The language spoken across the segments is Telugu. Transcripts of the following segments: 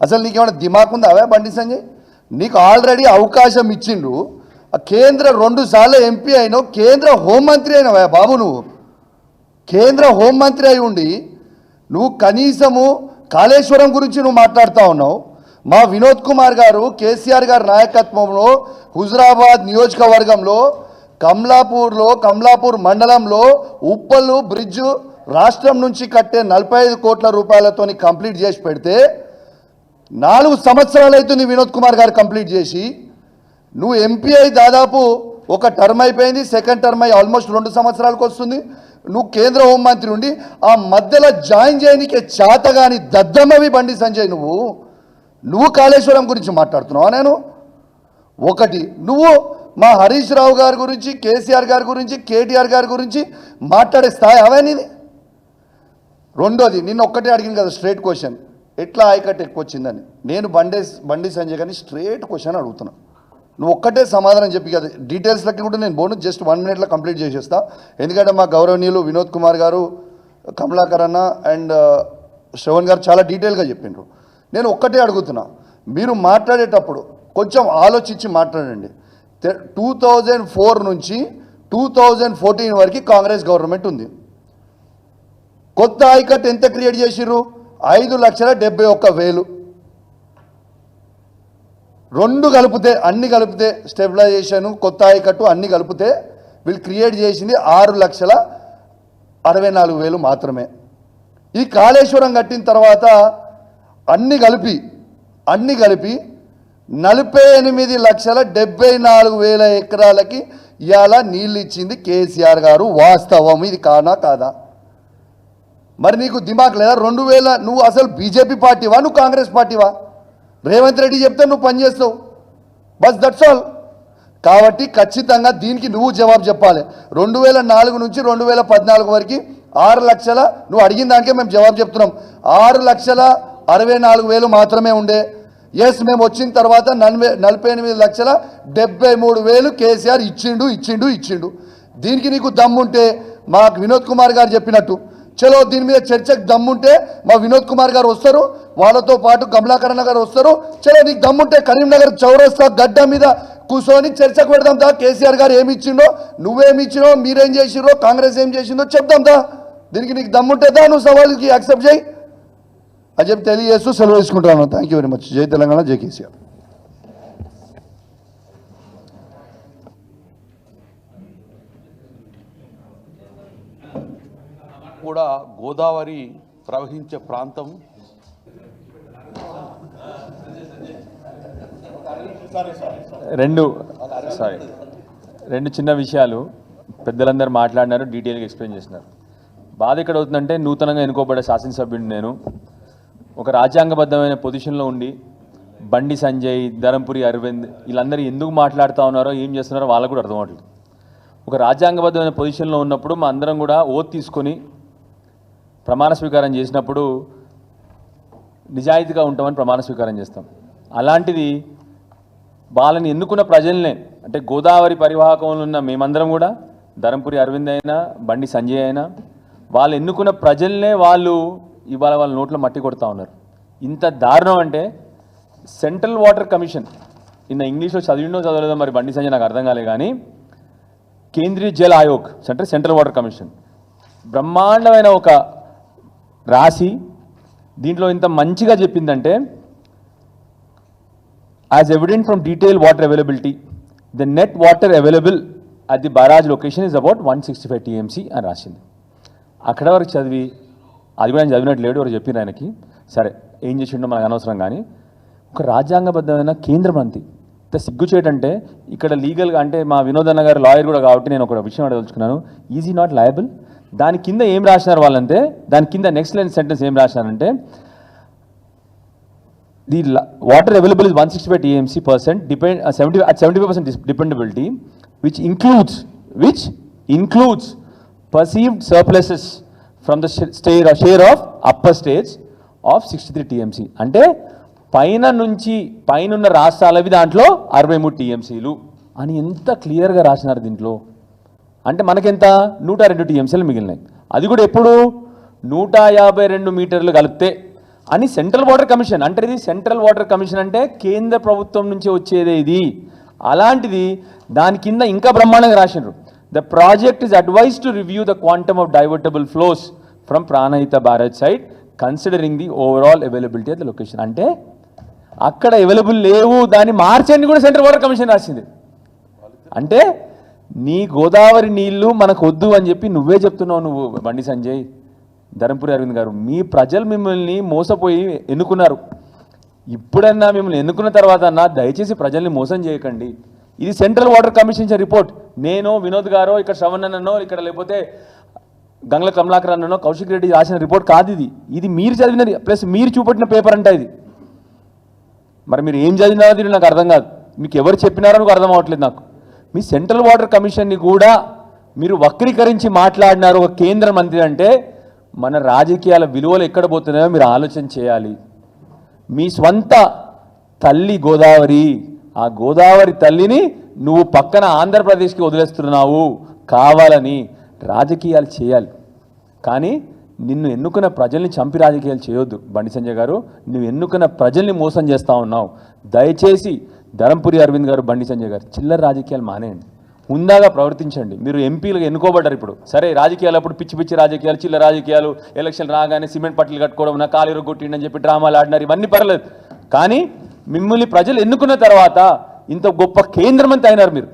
అసలు నీకేమైనా దిమాక్ ఉందా అవే బండి సంజయ్? నీకు ఆల్రెడీ అవకాశం ఇచ్చిండ్రు. ఆ కేంద్ర రెండు సార్లు ఎంపీ అయినావు. కేంద్ర హోంమంత్రి అయినావా బాబు నువ్వు. కేంద్ర హోంమంత్రి అయి ఉండి నువ్వు కనీసము కాళేశ్వరం గురించి నువ్వు మాట్లాడుతూ ఉన్నావు. మా వినోద్ కుమార్ గారు కేసీఆర్ గారి నాయకత్వంలో హుజరాబాద్ నియోజకవర్గంలో కమలాపూర్లో కమలాపూర్ మండలంలో ఉప్పలు బ్రిడ్జ్ రాష్ట్రం నుంచి కట్టే నలభై ఐదు కోట్ల రూపాయలతోని కంప్లీట్ చేసి పెడితే నాలుగు సంవత్సరాలు అవుతుంది వినోద్ కుమార్ గారు కంప్లీట్ చేసి నువ్వు ఎంపీ అయి దాదాపు ఒక టర్మ్ అయిపోయింది సెకండ్ టర్మ్ అయి ఆల్మోస్ట్ రెండు సంవత్సరాలకు వస్తుంది. నువ్వు కేంద్ర హోంమంత్రి ఉండి ఆ మధ్యలో జాయిన్ చేయడానికి చేతగాని దద్దమ్మవి బండి సంజయ్ నువ్వు నువ్వు కాళేశ్వరం గురించి మాట్లాడుతున్నావా నేను? ఒకటి నువ్వు మా హరీష్ రావు గారి గురించి కేసీఆర్ గారి గురించి కేటీఆర్ గారి గురించి మాట్లాడే స్థాయి అవే నీది. రెండోది నిన్న ఒక్కటే అడిగింది కదా స్ట్రేట్ క్వశ్చన్. ఎట్లా ఆయకట్టు ఎక్కువ వచ్చిందని నేను బండే బండి సంజయ్ గారిని స్ట్రేట్ క్వశ్చన్ అడుగుతున్నా. నువ్వు ఒక్కటే సమాధానం చెప్పి కదా డీటెయిల్స్లకి కూడా నేను బోను జస్ట్ వన్ మినిట్లో కంప్లీట్ చేసేస్తా. ఎందుకంటే మా గౌరవనీయులు వినోద్ కుమార్ గారు కమలాకర్ అన్న అండ్ శ్రవణ్ గారు చాలా డీటెయిల్గా చెప్పిండ్రు. నేను ఒక్కటే అడుగుతున్నా మీరు మాట్లాడేటప్పుడు కొంచెం ఆలోచించి మాట్లాడండి. టూ థౌజండ్ ఫోర్ నుంచి టూ థౌజండ్ ఫోర్టీన్ వరకు కాంగ్రెస్ గవర్నమెంట్ ఉంది. కొత్త ఐకట్ ఎంత క్రియేట్ చేసిర్రు? ఐదు లక్షల డెబ్బై ఒక్క వేలు. రెండు కలిపితే అన్ని కలిపితే స్టెబిలైజేషన్ కొత్త ఆయకట్టు అన్ని కలిపితే వీళ్ళు క్రియేట్ చేసింది ఆరు లక్షల అరవై నాలుగు వేలు మాత్రమే. ఈ కాళేశ్వరం కట్టిన తర్వాత అన్ని కలిపి అన్ని కలిపి నలభై ఎనిమిది లక్షల డెబ్బై నాలుగు వేల ఎకరాలకి ఇవాళ నీళ్ళు ఇచ్చింది కేసీఆర్ గారు. వాస్తవం ఇది కానా కాదా? మరి నీకు దిమాక్ లేదా? రెండు వేల నువ్వు అసలు బీజేపీ పార్టీవా? నువ్వు కాంగ్రెస్ పార్టీవా? రేవంత్ రెడ్డి చెప్తే నువ్వు పనిచేస్తావు బస్ దట్స్ ఆల్ కాబట్టి ఖచ్చితంగా దీనికి నువ్వు జవాబు చెప్పాలి. రెండు వేల నాలుగు నుంచి రెండు వేల పద్నాలుగు వరకు ఆరు లక్షల నువ్వు అడిగిన దానికే మేము జవాబు చెప్తున్నాం. ఆరు లక్షల అరవై నాలుగు వేలు మాత్రమే ఉండే. ఎస్ మేము వచ్చిన తర్వాత నలభై నలభై ఎనిమిది లక్షల డెబ్బై మూడు వేలు కేసీఆర్ ఇచ్చిండు ఇచ్చిండు ఇచ్చిండు. దీనికి నీకు దమ్ముంటే మాకు వినోద్ కుమార్ గారు చెప్పినట్టు చలో దీని మీద చర్చకు దమ్ముంటే మా వినోద్ కుమార్ గారు వస్తారు వాళ్ళతో పాటు కమలాకరణ గారు వస్తారు. చలో నీకు దమ్ముంటే కరీంనగర్ చౌరస్తా గడ్డ మీద కూర్చొని చర్చకు పెడదాం దా. కేసీఆర్ గారు ఏమి ఇచ్చిండో నువ్వేమి ఇచ్చినో మీరేం చేసిరో కాంగ్రెస్ ఏం చేసిందో చెప్దాం దా. దీనికి నీకు దమ్ముంటే దా నువ్వు సవాల్కి యాక్సెప్ట్ చేయి. అని చెప్పి తెలియజేస్తూ సెలవు తీసుకుంటాను థ్యాంక్ యూ వెరీ మచ్ జై తెలంగాణ జై కేసీఆర్. కూడా గోదావరి ప్రవహించే ప్రాంతం. రెండు సారీ రెండు చిన్న విషయాలు. పెద్దలందరూ మాట్లాడినారు డీటెయిల్గా ఎక్స్ప్లెయిన్ చేసినారు. బాధ ఎక్కడ అవుతుందంటే నూతనంగా ఎన్నుకోబడే శాసనసభ్యుడు నేను. ఒక రాజ్యాంగబద్ధమైన పొజిషన్లో ఉండి బండి సంజయ్ ధరంపురి అరవింద్ వీళ్ళందరూ ఎందుకు మాట్లాడుతూ ఉన్నారో ఏం చేస్తున్నారో వాళ్ళకు కూడా అర్థం అవ్వట్లేదు. ఒక రాజ్యాంగబద్ధమైన పొజిషన్లో ఉన్నప్పుడు మా అందరం కూడా ఓత్ తీసుకొని ప్రమాణ స్వీకారం చేసినప్పుడు నిజాయితీగా ఉంటామని ప్రమాణ స్వీకారం చేస్తాం. అలాంటిది వాళ్ళని ఎన్నుకున్న ప్రజల్నే అంటే గోదావరి పరివాహకంలో ఉన్న మేమందరం కూడా ధరంపురి అరవింద్ అయినా బండి సంజయ్ అయినా వాళ్ళు ఎన్నుకున్న ప్రజల్నే వాళ్ళు ఇవాళ వాళ్ళ నోట్లో మట్టి కొడతా ఉన్నారు. ఇంత దారుణం అంటే సెంట్రల్ వాటర్ కమిషన్ నిన్న ఇంగ్లీష్లో చదివిండో చదవలేదో మరి బండి సంజయ్ నాకు అర్థం కాలే కానీ కేంద్రీయ జల్ ఆయోగ్ అంటే సెంట్రల్ వాటర్ కమిషన్ బ్రహ్మాండమైన ఒక రాసి దీంట్లో ఇంత మంచిగా చెప్పిందంటే as evident from detail water availability the net water available at the barrage location is about one sixty five TMC అని రాసింది. అక్కడ వరకు చదివి అది కూడా ఆయన చదివినట్టు లేడు ఎవరు చెప్పిన ఆయనకి. సరే ఏం చేసిండో మనకు అనవసరం కానీ ఒక రాజ్యాంగబద్ధమైన కేంద్ర మంత్రి. ఇంత సిగ్గుచేటంటే ఇక్కడ లీగల్గా అంటే మా వినోదన్న గారు లాయర్ కూడా కాబట్టి నేను ఒక విషయం అడగదలుచుకున్నాను. ఈజీ నాట్ లయబుల్ దాని కింద ఏం రాసినారు వాళ్ళంటే దాని కింద నెక్స్ట్ లైన్ సెంటెన్స్ ఏం రాసినారంటే the water available is one sixty five TMC percent depend seventy seventy five percent dependability which includes which includes perceived surpluses from the stare share of upper stage of sixty three TMC అంటే పైన నుంచి పైన రాష్ట్రాలవి దాంట్లో అరవై మూడు టీఎంసీలు అని ఎంత క్లియర్గా రాసినారు దీంట్లో? అంటే మనకెంత? నూట రెండు టీఎంసీలు మిగిలినాయి. అది కూడా ఎప్పుడు? నూట యాభై రెండు మీటర్లు కలిపితే అని సెంట్రల్ వాటర్ కమిషన్ అంటే ఇది సెంట్రల్ వాటర్ కమిషన్ అంటే కేంద్ర ప్రభుత్వం నుంచి వచ్చేదే ఇది. అలాంటిది దాని కింద ఇంకా బ్రహ్మాండంగా రాసిండ్రు. The project is advise to review the quantum of divertible flows from Pranahita Bharat side considering the overall availability of the location అంటే అక్కడ అవైలబుల్ లేవు దాన్ని మార్చండి కూడా సెంట్రల్ వాటర్ కమిషన్ రాసింది. అంటే నీ గోదావరి నీళ్ళు మనకు వద్దు అని చెప్పి నువ్వే చెప్తున్నావు నువ్వు. బండి సంజయ్ ధర్మపురి అరవింద్ గారు మీ ప్రజలు మిమ్మల్ని మోసపోయి ఎన్నుకున్నారు. ఇప్పుడన్నా మిమ్మల్ని ఎన్నుకున్న తర్వాత అన్నా దయచేసి ప్రజల్ని మోసం చేయకండి. ఇది సెంట్రల్ వాటర్ కమిషన్ రిపోర్ట్. నేను వినోద్ గారో ఇక్కడ శ్రవణ్ ఇక్కడ లేకపోతే గంగల కమలాకర్ అన్ననో కౌశిక్ రెడ్డి రాసిన రిపోర్ట్ కాదు ఇది. ఇది మీరు చదివినది ప్లస్ మీరు చూపెట్టిన పేపర్ అంట ఇది. మరి మీరు ఏం చదివినారో దీన్ని నాకు అర్థం కాదు. మీకు ఎవరు చెప్పినారో నాకు అర్థం అవ్వట్లేదు నాకు. మీ సెంట్రల్ వాటర్ కమిషన్ని కూడా మీరు వక్రీకరించి మాట్లాడినారు ఒక కేంద్ర మంత్రి అంటే మన రాజకీయాల విలువలు ఎక్కడ పోతున్నాయో మీరు ఆలోచన చేయాలి. మీ స్వంత తల్లి గోదావరి ఆ గోదావరి తల్లిని నువ్వు పక్కన ఆంధ్రప్రదేశ్కి వదిలేస్తున్నావు. కావాలని రాజకీయాలు చేయాలి. కానీ నిన్ను ఎన్నుకున్న ప్రజల్ని చంపి రాజకీయాలు చేయొద్దు. బండి సంజయ్ గారు నువ్వు ఎన్నుకున్న ప్రజల్ని మోసం చేస్తూ ఉన్నావు. దయచేసి ధరంపురి అరవింద్ గారు బండి సంజయ్ గారు చిల్లర రాజకీయాలు మానేయండి. ఉందాగా ప్రవర్తించండి. మీరు ఎంపీలుగా ఎన్నుకోబడ్డారు ఇప్పుడు. సరే రాజకీయాలు అప్పుడు పిచ్చి పిచ్చి రాజకీయాలు చిల్లర రాజకీయాలు ఎలక్షన్ రాగానే సిమెంట్ పట్టలు కట్టుకోవడం నా కాలు కొట్టిండి అని చెప్పి డ్రామాలు ఆడినారు ఇవన్నీ పర్లేదు. కానీ మిమ్మల్ని ప్రజలు ఎన్నుకున్న తర్వాత ఇంత గొప్ప కేంద్ర మంత్రి అయినారు మీరు.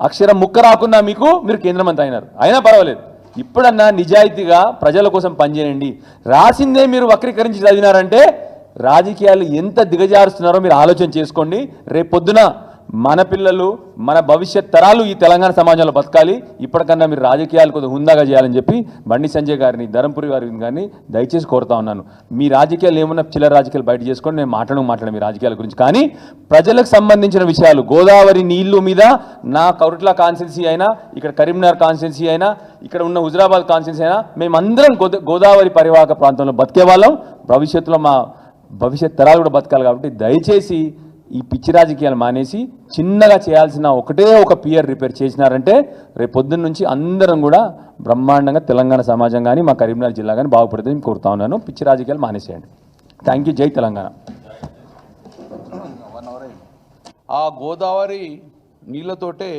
అక్షరం ముక్క రాకున్నా మీకు మీరు కేంద్ర మంత్రి అయినారు. అయినా పర్వాలేదు. ఇప్పుడన్నా నిజాయితీగా ప్రజల కోసం పనిచేయండి. రాసిందే మీరు వక్రీకరించి చదివినారంటే రాజకీయాలు ఎంత దిగజారుస్తున్నారో మీరు ఆలోచన చేసుకోండి. రేపు పొద్దున మన పిల్లలు మన భవిష్యత్ తరాలు ఈ తెలంగాణ సమాజంలో బతకాలి. ఇప్పటికన్నా మీరు రాజకీయాలు కొద్దిగా హుందాగా చేయాలని చెప్పి బండి సంజయ్ గారిని ధరంపురి గారిని కానీ దయచేసి కోరుతా ఉన్నాను. మీ రాజకీయాలు ఏమన్నా చిల్లర రాజకీయాలు బయట చేసుకోండి. నేను మాట్లాడడం మాట్లాడను మీ రాజకీయాల గురించి. కానీ ప్రజలకు సంబంధించిన విషయాలు గోదావరి నీళ్ళు మీద నా కౌరుట్ల కాన్స్టిట్యున్సీ అయినా ఇక్కడ కరీంనగర్ కాన్స్టిట్యున్సీ అయినా ఇక్కడ ఉన్న హుజరాబాద్ కాన్స్టిట్యున్సీ అయినా మేమందరం గోదా గోదావరి పరివాహక ప్రాంతంలో బతికే వాళ్ళం. భవిష్యత్తులో మా భవిష్యత్ తరాలు కూడా బతకాలి కాబట్టి దయచేసి ఈ పిచ్చి రాజకీయాలు మానేసి చిన్నగా చేయాల్సిన ఒకటే ఒక పియర్ రిపేర్ చేసినారంటే రేపు పొద్దున్న నుంచి అందరం కూడా బ్రహ్మాండంగా తెలంగాణ సమాజం కానీ మా కరీంనగర్ జిల్లా కానీ బాగుపడుతుందని కోరుతా ఉన్నాను. పిచ్చి రాజకీయాలు మానేసేయండి. థ్యాంక్ యూ జై తెలంగాణ. ఆ గోదావరి నీళ్ళతోటే